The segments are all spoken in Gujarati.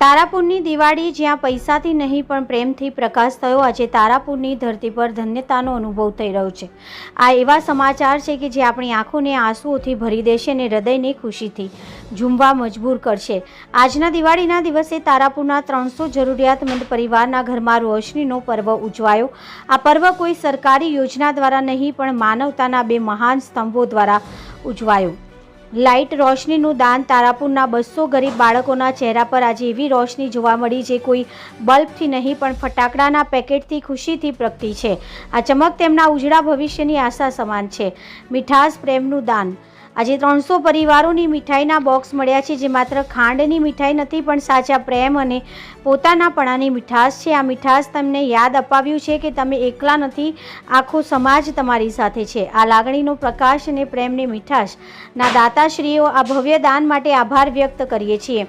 તારાપુરની દિવાળી જ્યાં પૈસાથી નહીં, પણ પ્રેમથી પ્રકાશ થયો, આજે તારાપુરની ધરતી પર ધન્યતાનો અનુભવ થઈ રહ્યો છે. આ એવા સમાચાર છે કે જે આપણી આંખોને આંસુઓથી ભરી દેશે અને હૃદયને ખુશીથી ઝૂમવા મજબૂર કરશે. આજના દિવાળીના દિવસે તારાપુરના ત્રણસો જરૂરિયાતમંદ પરિવારના ઘરમાં રોશનીનો પર્વ ઉજવાયો. આ પર્વ કોઈ સરકારી યોજના દ્વારા નહીં, પણ માનવતાના બે મહાન સ્તંભો દ્વારા ઉજવાયો. લાઇટ રોશનીનું દાન તારાપુરના બસો ગરીબ બાળકોના ચહેરા પર આજે એવી રોશની જોવા મળી જે કોઈ બલ્બથી નહીં, પણ ફટાકડાના પેકેટથી ખુશીથી પ્રગટી છે. આ ચમક તેમના ઉજળા ભવિષ્યની આશા સમાન છે. મીઠાસ પ્રેમનું દાન. આજે ત્રણસો પરિવારોની મીઠાઈના બોક્સ મળ્યા છે, જે માત્ર ખાંડની મીઠાઈ નથી, પણ સાચા પ્રેમ અને પોતાનાપણાની મીઠાશ છે. આ મીઠાશ તમને યાદ અપાવ્યું છે કે તમે એકલા નથી, આખો સમાજ તમારી સાથે છે. આ લાગણીનો પ્રકાશ અને પ્રેમની મીઠાશ. ના દાતાશ્રીઓ, આ ભવ્ય દાન માટે આભાર વ્યક્ત કરીએ છીએ.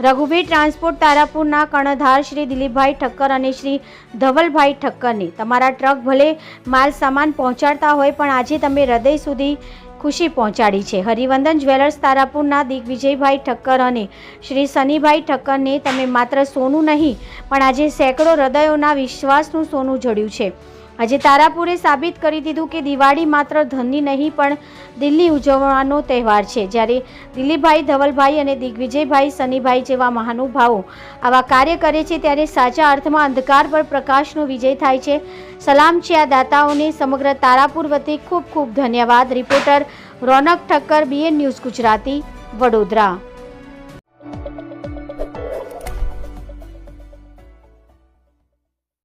રઘુવીર ટ્રાન્સપોર્ટ, તારાપુરના કર્ણધાર શ્રી દિલીપભાઈ ઠક્કર અને શ્રી ધવલભાઈ ઠક્કરને. તમારા ટ્રક ભલે માલ સામાન પહોંચાડતા હોય, પણ આજે તમે હૃદય સુધી ખુશી પહોંચાડી છે. હરિવંદન જ્વેલર્સ તારાપુરના દિગ્વિજયભાઈ ઠક્કર અને શ્રી સનીભાઈ ઠક્કરને તમે માત્ર સોનું નહીં, પણ આજે સેંકડો હૃદયોના વિશ્વાસનું સોનું જડ્યું છે. આજે તારાપુરે સાબિત કરી દીધું કે દિવાળી માત્ર ધનની નહીં, પણ દિલની ઉજવવાનો તહેવાર છે. જ્યારે દિલીપભાઈ ધવલભાઈ અને દિગ્વિજયભાઈ સનીભાઈ જેવા મહાનુભાવો આવા કાર્ય કરે છે, ત્યારે સાચા અર્થમાં અંધકાર પર પ્રકાશનો વિજય થાય છે. સલામ છે આ દાતાઓને. સમગ્ર તારાપુર વતી ખૂબ ખૂબ ધન્યવાદ. Reporter Ronak Thakkar BN news Gujarati, Vadodara.